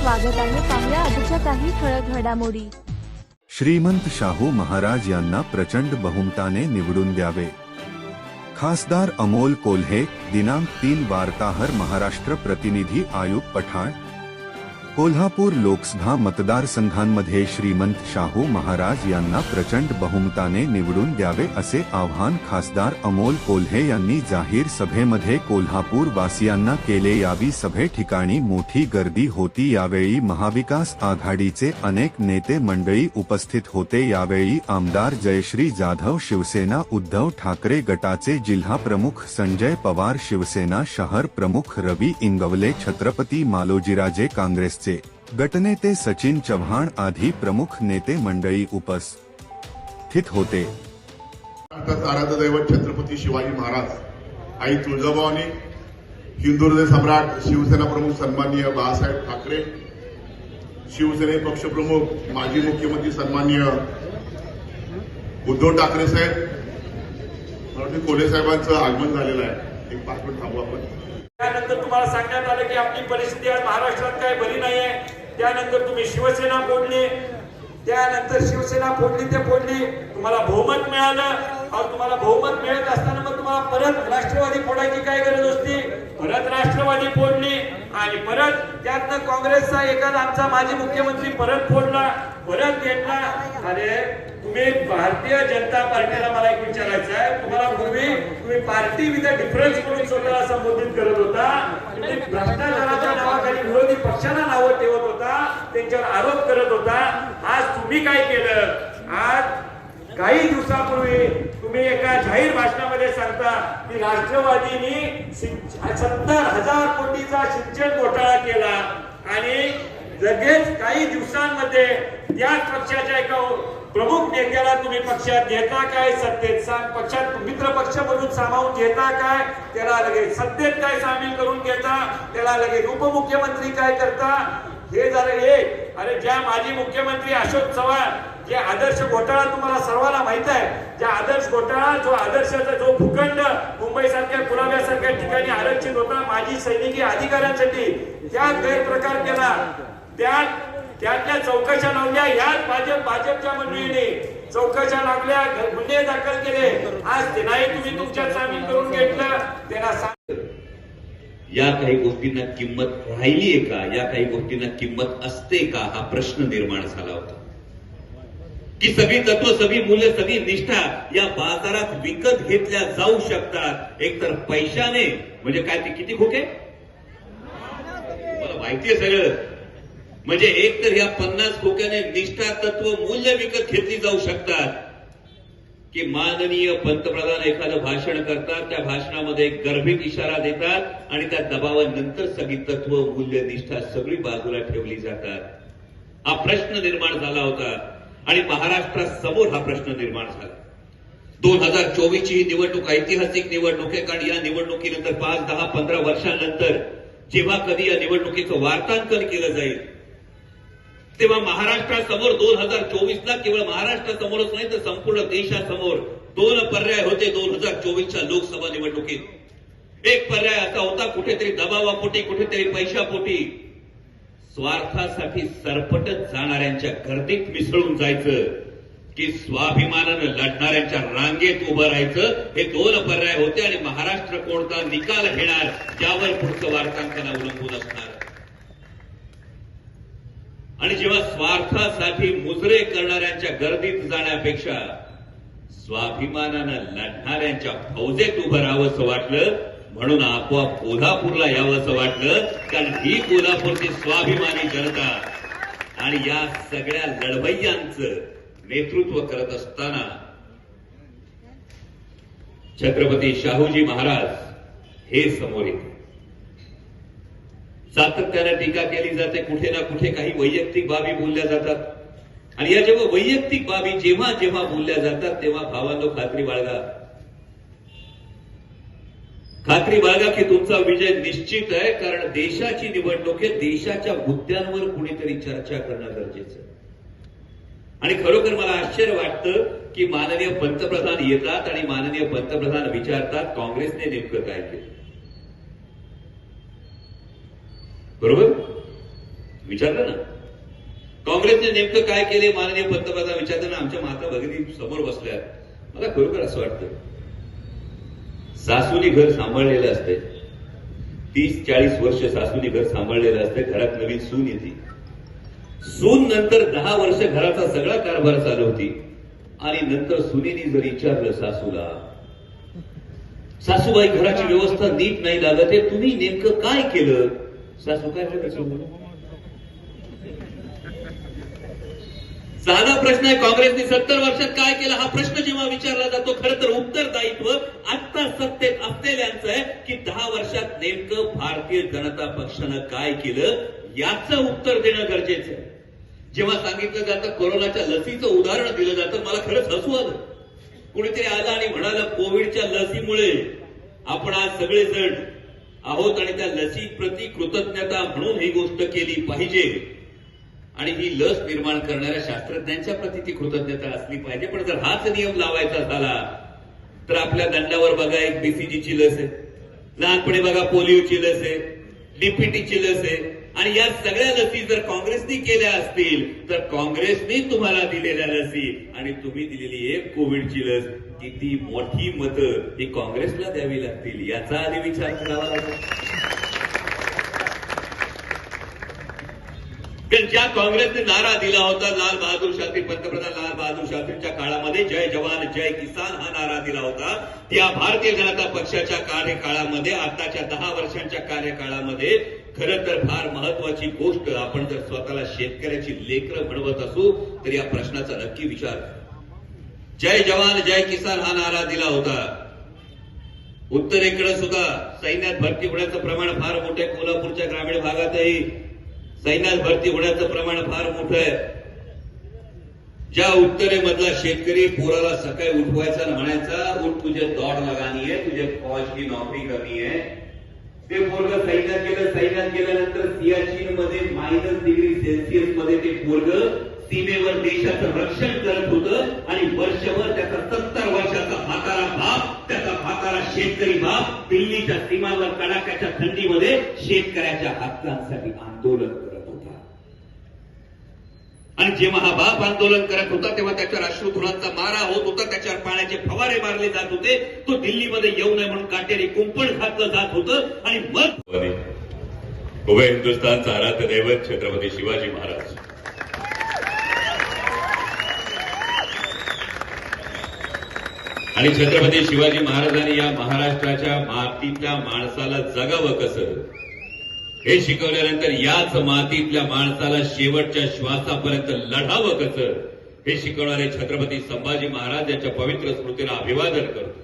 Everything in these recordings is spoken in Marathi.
स्वागत आहे पाहुया आजच्या काही ठळक घडामोडी. श्रीमंत शाहू महाराज यांना प्रचंड बहुमताने निवडून द्यावे. खासदार अमोल कोल्हे दिनांक तीन वार्ताहर महाराष्ट्र प्रतिनिधी आयुब पठाण कोल्हापूर लोकसभा मतदारसंघांमध्ये श्रीमंत शाहू महाराज यांना प्रचंड बहुमताने निवडून द्यावे असे आव्हान खासदार अमोल कोल्हे यांनी जाहीर सभेमध्ये कोल्हापूर वासियांना केले. यावी सभे ठिकाणी मोठी गर्दी होती. यावेळी महाविकास आघाडीचे अनेक नेते मंडळी उपस्थित होते. यावेळी आमदार जयश्री जाधव शिवसेना उद्धव ठाकरे गटाचे जिल्हा प्रमुख संजय पवार शिवसेना शहर प्रमुख रवी इंगवले छत्रपती मालोजीराजे काँग्रेसचे गटनेते सचिन चव्हाण आधी प्रमुख नेते मंडळी उपस्थित होते। आराध्य दैवत छत्रपती शिवाजी महाराज आई तुळजाभवानी हिंदू सम्राट शिवसेना प्रमुख सन्माननीय बाळासाहेब ठाकरे शिवसेने पक्षप्रमुख माजी मुख्यमंत्री सन्माननीय उद्धव ठाकरे साहेब कोले साहेबांचं आगमन झालेलं आहे. एक पाच मिनिट थांबू आपण. त्यानंतर तुम्हाला सांगण्यात आलं की आपली परिस्थिती आज महाराष्ट्रात काय बरी नाहीये. त्यानंतर तुम्ही शिवसेना फोडली. त्यानंतर शिवसेना फोडली ते फोडली. तुम्हाला बहुमत मिळालं. तुम्हाला बहुमत मिळत असताना मग तुम्हाला परत राष्ट्रवादी फोडायची काय गरज असती? परत राष्ट्रवादी फोडली आणि परत त्यातनं काँग्रेसचा एखादा आमचा माजी मुख्यमंत्री परत फोडला परत घेतला. अरे तुम्ही भारतीय जनता पार्टीला मला एक विचारायचं आहे. तुम्हाला पूर्वी तुम्ही पार्टी विथ डिफरन्स म्हणून स्वतःला संबोधित करत होता. तुम्ही भ्रष्टाचाराच्या नावाखाली विरोधी पक्षांना नावं ठेवत होता. त्यांच्यावर आरोप करत होता. आज तुम्ही काय केलं? आज काही दिवसापूर्वी तुम्ही एका जाहीर भाषणामध्ये सांगता की राष्ट्रवादीनी सत्तर हजार कोटीचा सिंचन घोटाळा केला. आणि लगेच काही दिवसांमध्ये त्याच पक्षाच्या एका प्रमुख नेत्याला तुम्ही पक्षात घेता काय? सत्तेत पक्षात मित्र पक्ष म्हणून सामावून घेता काय? त्याला लगेच सत्तेत काय सामील करून घेता? त्याला लगेच उपमुख्यमंत्री काय करता? हे झालं एक अरे ज्या माजी मुख्यमंत्री अशोक चव्हाण जे आदर्श घोटाळा तुम्हाला सर्वांना माहीत आहे ज्या आदर्श घोटाळा जो आदर्शाचा जो भूखंड मुंबई सारख्या कुलाब्यासारख्या ठिकाणी आरक्षित होता माजी सैनिकी अधिकाऱ्यांसाठी त्यात गैरप्रकार केला. त्या त्यातल्या चौकशा लावल्या याच भाजप भाजपच्या मंडळीने चौकशा लावल्या गुन्हे दाखल केले. आज ते तुम्ही तुमच्यात सामील करून घेतलं त्यांना सांग या काही गोष्टींना किंमत राहिलीये का? या काही गोष्टींना किंमत असते का? हा प्रश्न निर्माण झाला होता. की सगळी तत्व सगळी मूल्य सगळी निष्ठा या बाजारात विकत घेतल्या जाऊ शकतात. एकतर पैशाने म्हणजे काय ते किती खोके? मला माहितीये सगळं. म्हणजे एक तर ह्या पन्नास खोक्याने निष्ठा तत्व मूल्य विकत घेतली जाऊ शकतात. की माननीय पंतप्रधान एखादं भाषण करतात त्या भाषणामध्ये एक गर्भित इशारा देतात आणि त्या दबावानंतर सगळी तत्व मूल्य निष्ठा सगळी बाजूला ठेवली जातात. हा प्रश्न निर्माण झाला होता. आणि महाराष्ट्रासमोर हा प्रश्न निर्माण झाला. दोन हजार चोवीसची ही निवडणूक ऐतिहासिक निवडणूक आहे. कारण या निवडणुकीनंतर पाच दहा पंधरा वर्षांनंतर जेव्हा कधी या निवडणुकीचं वार्तांकन केलं जाईल तेव्हा महाराष्ट्रासमोर दोन हजार चोवीसला केवळ महाराष्ट्रासमोरच नाही तर संपूर्ण देशासमोर दोन पर्याय होते दोन हजार चोवीसच्या लोकसभा निवडणुकीत. एक पर्याय असा होता कुठेतरी दबावापोटी कुठेतरी पैशापोटी स्वार्थासाठी सरपटत जाणाऱ्यांच्या गर्दीत मिसळून जायचं की स्वाभिमानानं लढणाऱ्यांच्या रांगेत उभं राहायचं हे दोन पर्याय होते आणि महाराष्ट्र कोणता निकाल घेणार यावर पुढचं वार्तांकन अवलंबून असणार. आणि जेव्हा स्वार्थासाठी मुजरे करणाऱ्यांच्या गर्दीत जाण्यापेक्षा स्वाभिमानानं लढणाऱ्यांच्या फौजेत उभं राहावंसं वाटलं म्हणून आपोआप कोल्हापूरला यावंसं वाटलं कारण ही कोल्हापूरची स्वाभिमानी जनता आणि या सगळ्या लढवय्यांचं नेतृत्व करत असताना छत्रपती शाहूजी महाराज हे समोर येते सातत्यानं टीका केली जाते कुठे ना कुठे काही वैयक्तिक बाबी बोलल्या जातात. आणि या जेव्हा वैयक्तिक बाबी जेव्हा जेव्हा बोलल्या जातात तेव्हा भावांनो खात्री बाळगा खात्री बाळगा की तुमचा विजय निश्चित आहे कारण देशाची निवडणूक हे देशाच्या मुद्द्यांवर कुणीतरी चर्चा करणं गरजेचं आहे. आणि खरोखर मला आश्चर्य वाटतं की माननीय पंतप्रधान येतात आणि माननीय पंतप्रधान विचारतात काँग्रेसने नेमकं काय केलं? बरोबर? विचारलं ना? काँग्रेसने नेमकं काय केले? माननीय पंतप्रधान विचारताना आमच्या माता भगिनी समोर बसल्यात. मला खरोखर असं वाटतं सासूनी घर सांभाळलेलं असते तीस चाळीस वर्ष सासूनी घर सांभाळलेलं असते घरात नवीन सून येते. सून नंतर दहा वर्ष घराचा सगळा कारभार चालवती आणि नंतर सुनेनी जर विचारलं सासूला सासूबाई घराची व्यवस्था नीट नाही लागत आहे. तुम्ही नेमकं काय केलं? सासू काय साधा प्रश्न आहे काँग्रेसने सत्तर वर्षात काय केलं? हा प्रश्न जेव्हा विचारला जातो खरं तर उत्तरदायित्व आता सत्तेत असलेल्यांचं आहे की दहा वर्षात नेमकं भारतीय जनता पक्षानं काय केलं? याचं उत्तर देणं गरजेचं आहे. जेव्हा सांगितलं जातं कोरोनाच्या लसीचं उदाहरण दिलं जातं मला खरंच हसू आलं. कुणीतरी आलं आणि म्हणालं कोविडच्या लसीमुळे आपण आज सगळेजण आहोत आणि त्या लसीप्रती कृतज्ञता म्हणून ही गोष्ट केली पाहिजे. आणि ही लस निर्माण करणाऱ्या शास्त्रज्ञांच्या प्रती ती कृतज्ञता असली पाहिजे. पण जर हाच नियम लावायचा झाला तर आपल्या दंडावर बघा एक बीसीजीची लस आहे. लहानपणी बघा पोलिओची लस आहे डीपीटीची लस आहे. आणि या सगळ्या लसी जर काँग्रेसनी केल्या असतील तर काँग्रेसने तुम्हाला दिलेल्या लसी. आणि तुम्ही दिलेली एक कोविडची लस. किती मोठी मतं ही काँग्रेसला द्यावी लागतील याचा आधी विचार करावा लागेल. ज्या काँग्रेसने नारा दिला होता लाल बहादूर शास्त्री पंतप्रधान लाल बहादूर शास्त्रीच्या काळामध्ये जय जवान जय किसान हा नारा दिला होता. त्या भारतीय जनता पक्षाच्या कार्यकाळामध्ये आताच्या दहा वर्षांच्या कार्यकाळामध्ये खरं तर फार महत्वाची गोष्ट आपण जर स्वतःला शेतकऱ्याची लेकर म्हणवत असू तर या प्रश्नाचा नक्की विचार जय जवान जय किसान हा नारा दिला होता. उत्तरेकडे सुद्धा सैन्यात भरती होण्याचं प्रमाण फार मोठे कोल्हापूरच्या ग्रामीण भागातही. सैन्यात भरती होण्याचं प्रमाण फार मोठं आहे. ज्या उत्तरेमधला शेतकरी पोराला सकाळी उठवायचा म्हणायचा उठ तुझे दौड लगानी आहे तुझे फौज की नोकरी करनी आहे. ते पोरग सैन्यात गेलं सैन्यात गेल्यानंतर सियाचीन मध्ये मायनस डिग्री सेल्सिअसमध्ये ते पोरग सीमेवर देशाचं रक्षण करत होतं आणि वर्षभर त्याचा सत्तर वर्षाचा म्हातारा बाप त्याचा म्हातारा शेतकरी बाप दिल्लीच्या सीमावर कडाक्याच्या थंडीमध्ये शेतकऱ्याच्या हक्कांसाठी आंदोलन करत आणि जेव्हा हा बाप आंदोलन करत होता तेव्हा त्याच्यावर अश्रुधुरांचा मारा होत होता त्याच्यावर पाण्याचे फवारे मारले जात होते. तो दिल्लीमध्ये येऊ नये म्हणून काटेरी कुंपण घातलं जात होतं आणि मग उभय हिंदुस्थानचा आराध्य दैवत छत्रपती शिवाजी महाराज. आणि छत्रपती शिवाजी महाराजांनी या महाराष्ट्राच्या मातीतल्या माणसाला जगावं कसं? हे शिकवल्यानंतर याच मातीतल्या माणसाला शेवटच्या श्वासापर्यंत लढावं कसं? हे शिकवणारे छत्रपती संभाजी महाराज यांच्या पवित्र स्मृतीला अभिवादन करतो.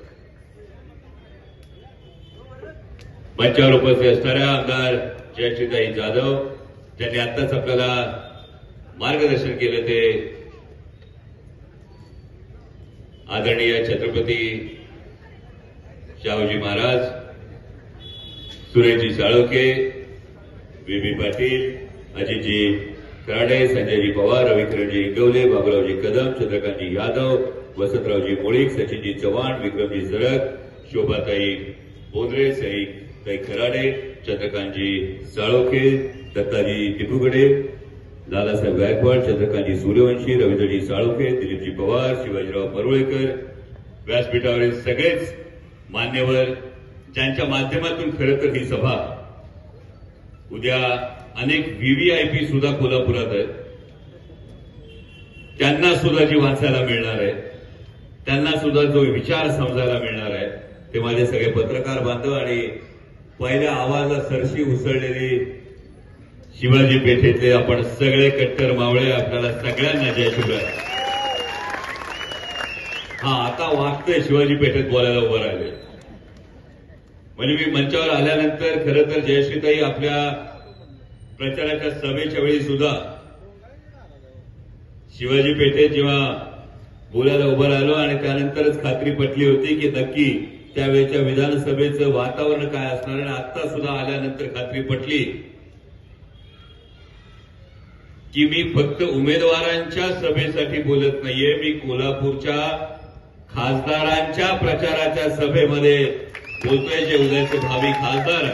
मंचावर उपस्थित असणाऱ्या आमदार जयश्रीताई जाधव ज्यांनी आताच आपल्याला मार्गदर्शन केलं ते. आदरणीय छत्रपती शाहूजी महाराज सुरेशजी साळोके बी पाटील अजितजी कराडे संजयजी पवार रविकिरणजी इंगवले बाबुरावजी कदम चंद्रकांतजी यादव वसंतरावजी मोळीक सचिनजी चव्हाण विक्रमजी जरग शोभाताई बोंद्रे सई ताई खराडे चंद्रकांतजी साळोखे दत्ताजी टिपुगडे दादासाहेब गायकवाड चंद्रकांतजी सूर्यवंशी रवींद्रजी साळोखे दिलीपजी पवार शिवाजीराव परुळेकर व्यासपीठावरील सगळेच मान्यवर ज्यांच्या माध्यमातून खरं तर ही सभा उद्या अनेक व्हीव्हीआयपी सुद्धा कोल्हापुरात आहेत. त्यांना सुद्धा जी वाचायला मिळणार आहे. त्यांना सुद्धा जो विचार समजायला मिळणार आहे ते माझे सगळे पत्रकार बांधव आणि पहिल्या आवाजा सरशी उसळलेली शिवाजी पेठेतले आपण सगळे कट्टर मावळे आपल्याला सगळ्यांना जय शिवराय. हा आता वागतंय शिवाजी पेठेत बोलायला उभं राहिले. म्हणजे मी मंचावर आल्यानंतर खरं तर जयश्रीताई आपल्या प्रचाराच्या सभेच्या वेळी सुद्धा शिवाजी पेठेत जेव्हा बोलायला उभं राहिलो आणि त्यानंतरच खात्री पटली होती की नक्की त्यावेळेच्या विधानसभेचं वातावरण काय असणार आणि आता सुद्धा आल्यानंतर खात्री पटली की मी फक्त उमेदवारांच्या सभेसाठी बोलत नाहीये मी कोल्हापूरच्या खासदारांच्या प्रचाराच्या सभेमध्ये बोलतोय जे उद्याचे भावी खासदार.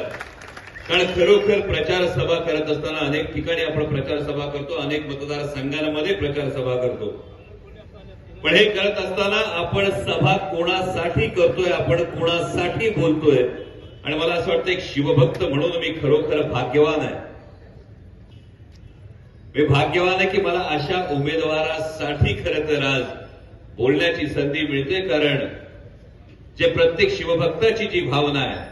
कारण खरोखर प्रचार सभा करत असताना अनेक ठिकाणी आपण प्रचार सभा करतो अनेक मतदारसंघांमध्ये प्रचार सभा करतो. पण हे करत असताना आपण सभा कोणासाठी करतोय आपण कोणासाठी बोलतोय? आणि मला असं वाटतं एक शिवभक्त म्हणून मी खरोखर भाग्यवान आहे. मी भाग्यवान आहे की मला अशा उमेदवारासाठी खरं तर आज बोलण्याची संधी मिळते कारण जे प्रत्येक शिवभक्ताची जी भावना आहे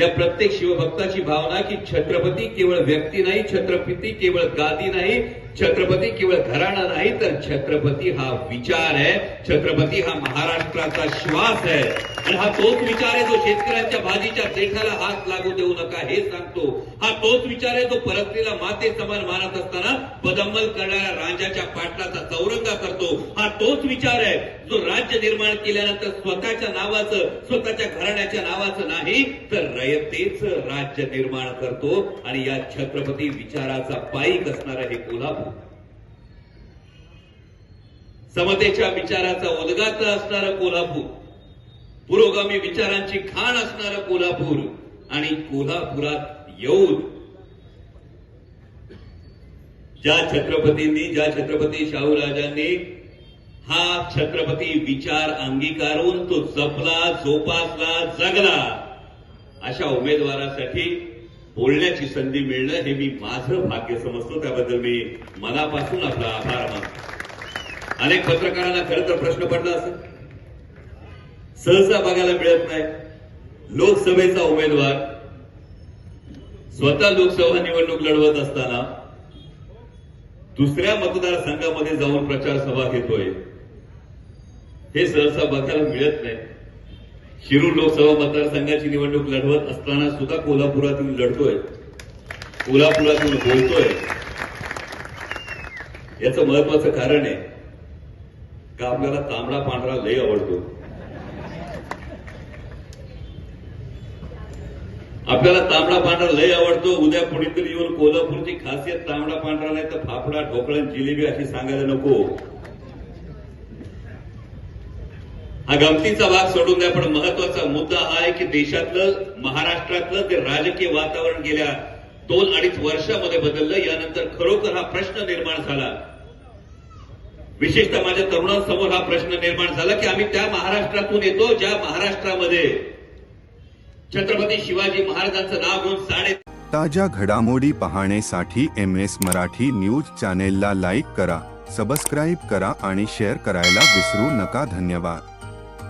या प्रत्येक शिवभक्ताची भावना की छत्रपती केवळ व्यक्ती नाही छत्रपती केवळ गादी नाही छत्रपती केवळ घराणा नाही तर छत्रपती हा विचार आहे छत्रपती हा महाराष्ट्राचा श्वास आहे. आणि हा तोच विचार आहे जो शेतकऱ्यांच्या भाजीच्या देठाला हात लागू देऊ नका हे सांगतो. हा तोच विचार आहे जो परतलेला माते समान मानत असताना पदम्मल करणाऱ्या राजाच्या पाटलाचा चौरंगा करतो. हा तोच विचार आहे जो राज्य निर्माण केल्यानंतर स्वतःच्या नावाचं स्वतःच्या घराण्याच्या नावाचं नाही तर रयतेच राज्य निर्माण करतो. आणि या छत्रपती विचाराचा पायीक असणार हे कोल्हापूर. समतेच्या विचाराचा उद्गात असणारं कोल्हापूर. पुरोगामी विचारांची खाण असणारं कोल्हापूर. आणि कोल्हापुरात येऊन ज्या छत्रपतींनी ज्या छत्रपती शाहूराजांनी हा छत्रपती विचार अंगीकारून तो जपला जोपासला जगला. अशा उमेदवारासाठी बोलण्याची संधी मिळणं हे मी माझं भाग्य समजतो. त्याबद्दल मी मनापासून आपला आभार मानतो. अनेक पत्रकारांना खरं तर प्रश्न पडला असेल. सहसा बघायला मिळत नाही. लोकसभेचा उमेदवार स्वतः लोकसभा निवडणूक लढवत असताना दुसऱ्या मतदारसंघामध्ये जाऊन प्रचार सभा घेतोय. हे सहसा बघायला मिळत नाही. शिरूर लोकसभा मतदारसंघाची निवडणूक लढवत असताना सुद्धा कोल्हापुरातून लढतोय. कोल्हापुरातून बोलतोय. याचं महत्वाचं कारण आहे का आपल्याला तांबडा पांढरा लय आवडतो. आपल्याला तांबडा पांढरा लय आवडतो. उद्या कुणीतरी येऊन कोल्हापूरची खासियत तांबडा पांढरा नाही तर फाफडा ढोकळा जिलेबी अशी सांगायला नको. हा गमतीचा भाग सोडून द्या पण महत्त्वाचा मुद्दा हा आहे की देशातलं महाराष्ट्रातलं ते राजकीय वातावरण गेल्या दोन अडीच वर्षामध्ये बदललं यानंतर खरोखर हा प्रश्न निर्माण झाला. विशेषतः माझ्या तरुणांसमोर हा प्रश्न निर्माण झाला की आम्ही त्या महाराष्ट्रातून येतो ज्या महाराष्ट्रामध्ये छत्रपती शिवाजी महाराजांचं नाव घेऊन साडे ताज्या घडामोडी पाहण्यासाठी एम एस मराठी न्यूज चॅनेलला लाईक करा सबस्क्राईब करा आणि शेअर करायला विसरू नका. धन्यवाद.